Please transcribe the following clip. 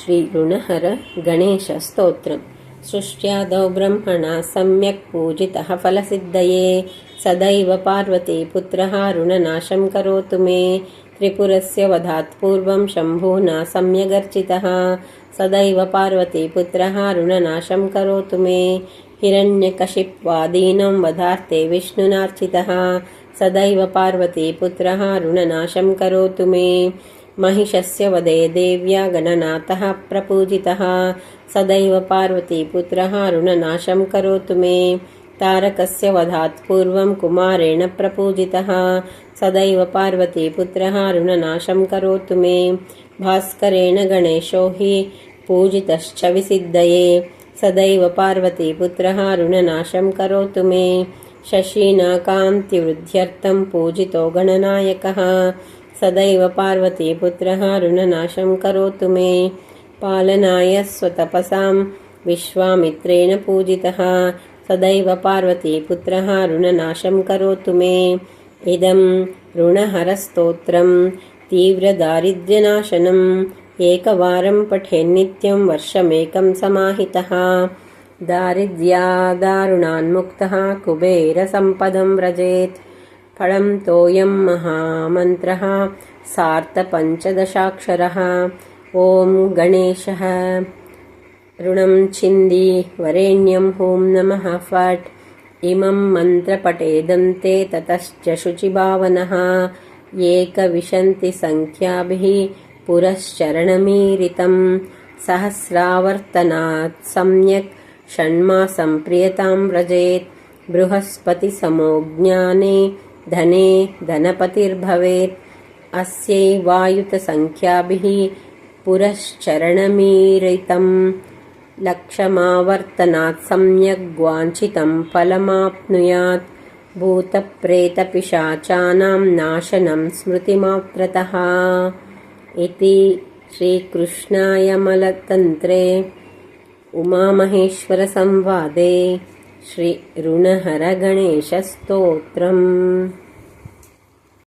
श्रीऋणहर गणेशस्तोत्रम् सृष्ट्यादौ ब्रह्मणा सम्यक् पूजितः फलसिद्धये सदैव पार्वती पुत्रः ऋणनाशं करोतु मे त्रिपुरस्य वधात् पूर्वं शम्भुना सम्यगर्चितः सदैव पार्वती पुत्रः ऋणनाशं करोतु मे हिरण्यकशिप्वादीनं वधार्थे विष्णुनार्चितः सदैव पार्वती पुत्रः ऋणनाशं करोतु मे महिषस्य वदे देव्या गणनाथः प्रपूजितः सदैव पार्वतीपुत्रः ऋणनाशं करोतु मे तारकस्य वधात् पूर्वं कुमारेण प्रपूजितः सदैव पार्वतीपुत्रः ऋणनाशं करोतु मे भास्करेण गणेशो हि पूजितश्च विसिद्धये सदैव पार्वतीपुत्रः ऋणनाशं करोतु मे शशीनाकान्तिवृद्ध्यर्थं पूजितो गणनायकः सदैव पार्वतीपुत्रः ऋणनाशं करोतु मे पालनाय स्वतपसां विश्वामित्रेण पूजितः सदैव पार्वतीपुत्रः ऋणनाशं करोतु मे इदं ऋणहरस्तोत्रं तीव्रदारिद्र्यनाशनम् एकवारं पठेन्नित्यं वर्षमेकं समाहितः दारिद्र्यादारुणान्मुक्तः कुबेरसम्पदं व्रजेत् फलं तोयं महामन्त्रः सार्धपञ्चदशाक्षरः ॐ गणेशः ऋणं छिन्दी वरेण्यं हुं नमः फट् इमं मन्त्रपठेदन्ते ततश्च शुचिभावनः एकविशन्तिसङ्ख्याभिः पुरश्चरणमीरितं सहस्रावर्तनात् सम्यक् षण्मासं प्रियतां व्रजेत् बृहस्पतिसमो ज्ञाने धने धनपतिर्भवेत् अस्यैवायुतसङ्ख्याभिः पुरश्चरणमीरितं लक्षमावर्तनात् सम्यग् वाञ्छितं फलमाप्नुयात् भूतप्रेतपिशाचानां नाशनं स्मृतिमात्रतः इति श्रीकृष्णायमलतन्त्रे उमामहेश्वरसंवादे શ્રી ઋણહરા ગણેશસ્તોત્રમ